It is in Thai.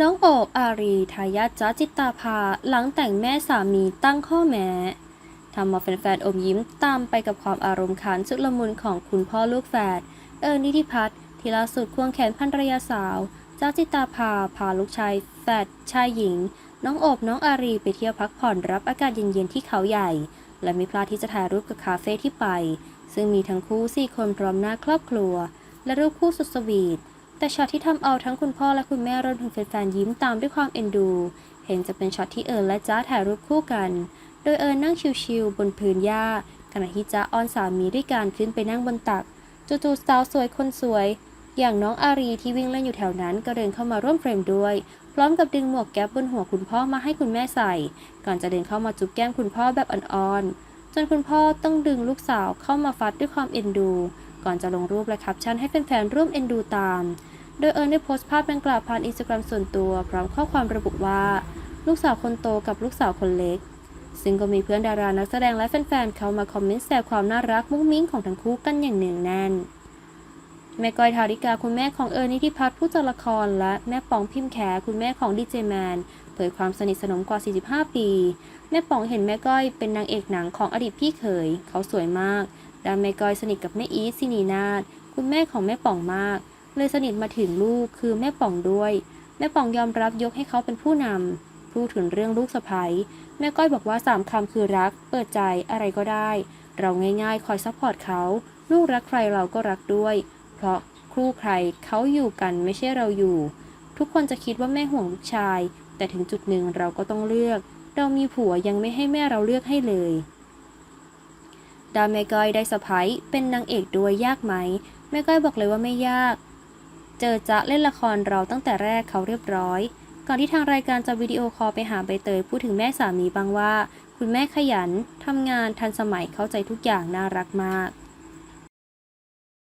น้องโอบอารีทายาทจ้าจิตตาภาหลังแต่งแม่สามีตั้งข้อแม้ทำมาแฟนๆอมยิ้มตามไปกับความอารมณ์ขันสุดละมุนของคุณพ่อลูกแฝดเอิญนิติพัฒน์ที่ล่าสุดควงแขนภรรยาสาวจ้าจิตตาภาพาลูกชายแฝดชายหญิง น้องโอบน้องอารีไปเที่ยวพักผ่อนรับอากาศเย็นๆที่เขาใหญ่ และม่พลาดที่จะถ่ายรูปกับคาเฟ่ที่ไป ซึ่งมีทั้งคู่สี่คนพร้อมหน้าครอบครัว และรูปคู่สุดสวีท แต่ช็อตที่ทำเอาทั้งคุณพ่อและคุณแม่รวมถึงแฟนๆยิ้มตามด้วยความเอ็นดู เห็นจะเป็นช็อตที่เอิญและจ้าถ่ายรูปคู่กัน โดยเอิญนั่งชิวๆบนพื้นหญ้าขณะที่จ้าอ้อนสามีด้วยการขึ้นไปนั่งบนตักจู่ๆสาวสวยคนสวย อย่างน้องอารีที่วิ่งเล่นอยู่แถวนั้นก็เดินเข้ามาร่วมเฟรมด้วย พร้อมกับดึงหมวกแก๊ปบนหัวคุณพ่อมาให้คุณแม่ใส่ ก่อนจะเดินเข้ามาจุ๊บแก้มคุณพ่อแบบอ่อนๆจนคุณพ่อต้องดึงลูกสาวเข้ามาฟัดด้วยความเอ็นดู ก่อนจะลงรูปและแคปชั่นให้แฟนๆร่วมเอ็นดูตาม โดยเอิญได้โพสต์ภาพดังกล่าวผ่านอินสตาแกรมส่วนตัวพร้อมข้อความระบุว่า ลูกสาวคนโตกับลูกสาวคนเล็ก ซึ่งก็มีเพื่อนดารานักแสดงและแฟนๆเข้ามาคอมเมนต์แซวความน่ารักมุ้งมิ้งของทั้งคู่กันอย่างเนืองแน่นแม่ก้อยทาริกาคุณแม่ของเอิญนิติพัฒน์ผู้จัดละคร และแม่ป๋องพิมพ์แขคุณแม่ของดีเจแมนเผยความสนิทสนมกว่า 45 ปี แม่ป๋องเห็นแม่ก้อยเป็นนางเอกหนังของอดีตพี่เขย เขาสวยมาก ด้านแม่ก้อยสนิทกับแม่อีทซินีนาฏคุณแม่ของแม่ป๋องมาก เลยสนิทมาถึงลูกคือแม่ป๋องด้วย แม่ป๋องยอมรับยกให้เขาเป็นผู้นำพูดถึงเรื่องลูกสะใภ้แม่ก้อยบอกว่าสามคำคือรัก เปิดใจอะไรก็ได้ เราง่ายๆ คอยซัพพอร์ตเขาลูกรักใครเราก็รักด้วย เพราะคู่ใครเขาอยู่กันไม่ใช่เราอยู่ ทุกคนจะคิดว่าแม่ห่วงลูกชาย แต่ถึงจุดหนึ่งเราก็ต้องเลือก เรามีผัวยังไม่ให้แม่เราเลือกให้เลย ดาแม่ก้อยได้สะพ้ยเป็นนางเอกด้วยยากไหม แม่ก้อยบอกเลยว่าไม่ยาก เจอจะเล่นละครเราตั้งแต่แรกเขาเรียบร้อย ก่อนที่ทางรายการจะวิดีโอคอลไปหาใบเตยพูดถึงแม่สามีบ้างว่า คุณแม่ขยันทำงานทันสมัยเข้าใจทุกอย่างน่ารักมาก